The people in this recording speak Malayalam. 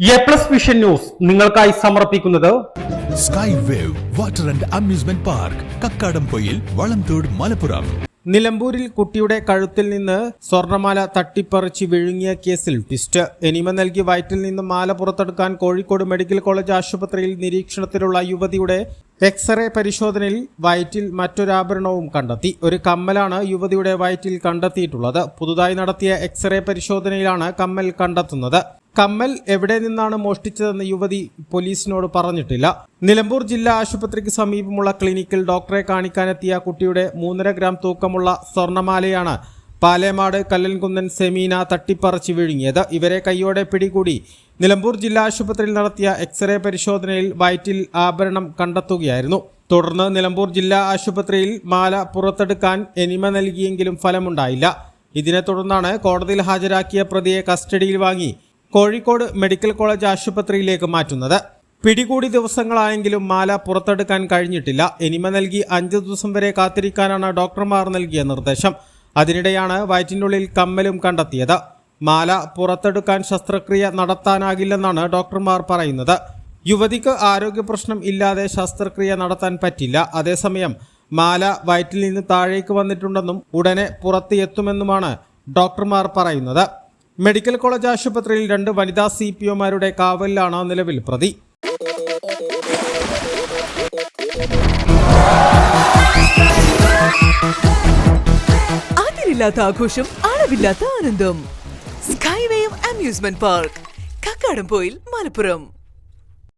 എ പ്ലസ് വിഷൻ ന്യൂസ് നിങ്ങൾക്കായി സമർപ്പിക്കുന്നത് sky wave water and amusement park Kakkadampoyil Valamthode Malappuram നിലമ്പൂരിൽ കുട്ടിയുടെ കഴുത്തിൽ നിന്ന് സ്വർണമാല തട്ടിപ്പറിച്ച് വിഴുങ്ങിയ കേസിൽ ട്വിസ്റ്റ്. എനിമ നൽകി വയറ്റിൽ നിന്ന് മാല പുറത്തെടുക്കാൻ കോഴിക്കോട് മെഡിക്കൽ കോളേജ് ആശുപത്രിയിൽ നിരീക്ഷണത്തിലുള്ള യുവതിയുടെ എക്സ്റേ പരിശോധനയിൽ വയറ്റിൽ മറ്റൊരാഭരണവും കണ്ടെത്തി. ഒരു കമ്മലാണ് യുവതിയുടെ വയറ്റിൽ കണ്ടെത്തിയിട്ടുള്ളത്. പുതുതായി നടത്തിയ എക്സ്റേ പരിശോധനയിലാണ് കമ്മൽ കണ്ടെത്തുന്നത്. കമ്മൽ എവിടെ നിന്നാണ് മോഷ്ടിച്ചതെന്ന് യുവതി പോലീസിനോട് പറഞ്ഞിട്ടില്ല. നിലമ്പൂർ ജില്ലാ ആശുപത്രിക്ക് സമീപമുള്ള ക്ലിനിക്കിൽ ഡോക്ടറെ കാണിക്കാനെത്തിയ കുട്ടിയുടെ മൂന്നര ഗ്രാം തൂക്കമുള്ള സ്വർണമാലയാണ് പാലേമാട് കല്ലൻകുന്നൻ സെമീന തട്ടിപ്പറിച്ച് വിഴുങ്ങിയത്. ഇവരെ കൈയോടെ പിടികൂടി നിലമ്പൂർ ജില്ലാ ആശുപത്രിയിൽ നടത്തിയ എക്സ്റേ പരിശോധനയിൽ വയറ്റിൽ ആഭരണം കണ്ടെത്തുകയായിരുന്നു. തുടർന്ന് നിലമ്പൂർ ജില്ലാ ആശുപത്രിയിൽ മാല പുറത്തെടുക്കാൻ എനിമ നൽകിയെങ്കിലും ഫലമുണ്ടായില്ല. ഇതിനെ തുടർന്നാണ് കോടതിയിൽ ഹാജരാക്കിയ പ്രതിയെ കസ്റ്റഡിയിൽ വാങ്ങി കോഴിക്കോട് മെഡിക്കൽ കോളേജ് ആശുപത്രിയിലേക്ക് മാറ്റുന്നത്. പിടികൂടി ദിവസങ്ങളായെങ്കിലും മാല പുറത്തെടുക്കാൻ കഴിഞ്ഞിട്ടില്ല. എനിമ നൽകി അഞ്ച് ദിവസം വരെ കാത്തിരിക്കാനാണ് ഡോക്ടർമാർ നൽകിയ നിർദ്ദേശം. അതിനിടെയാണ് വയറ്റിനുള്ളിൽ കമ്മലും കണ്ടെത്തിയത്. മാല പുറത്തെടുക്കാൻ ശസ്ത്രക്രിയ നടത്താനാകില്ലെന്നാണ് ഡോക്ടർമാർ പറയുന്നത്. യുവതിക്ക് ആരോഗ്യ പ്രശ്നം ഇല്ലാതെ ശസ്ത്രക്രിയ നടത്താൻ പറ്റില്ല. അതേസമയം മാല വയറ്റിൽ നിന്ന് താഴേക്ക് വന്നിട്ടുണ്ടെന്നും ഉടനെ പുറത്ത് എത്തുമെന്നുമാണ് ഡോക്ടർമാർ പറയുന്നത്. മെഡിക്കൽ കോളേജ് ആശുപത്രിയിൽ രണ്ട് വനിതാ സി പി ഒമാരുടെ കാവലിലാണ് നിലവിൽ പ്രതി. അതിരില്ലാത്ത ആഘോഷം അളവില്ലാത്ത ആനന്ദം. Sky wave amusement park Kakkadampoyil Malappuram.